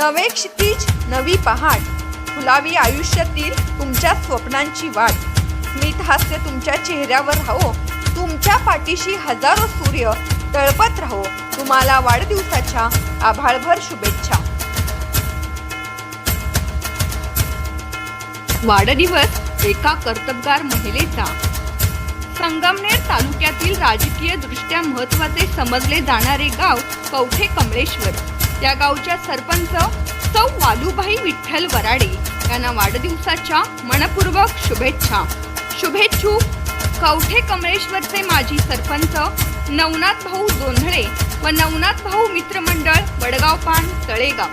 नवे क्षितिज नवी पहाट फुलावी आयुष्यातील तुमच्या स्वप्नांची वाट. स्मित हास्य तुमच्या चेहऱ्यावर राहो. तुमच्या पाठीशी हजारो सूर्य तळपत राहो. तुम्हाला वाढदिवसाच्या आभाळभर शुभेच्छा. वाढदिवस एका कर्तबगार महिलेचा. संगमनेर तालुक्यातील राजकीय दृष्ट्या महत्त्वाचे समजले जाणारे गाव कवठे कमलेश्वर. त्या गावच्या सरपंच सौ वालूभाई विठ्ठल वराडे यांना वाढदिवसाच्या मनपूर्वक शुभेच्छा. शुभेच्छू कवठे कमळेश्वरचे माजी सरपंच नवनाथ भाऊ जोंधळे व नवनाथ भाऊ मित्रमंडळ वडगाव पान तळेगाव.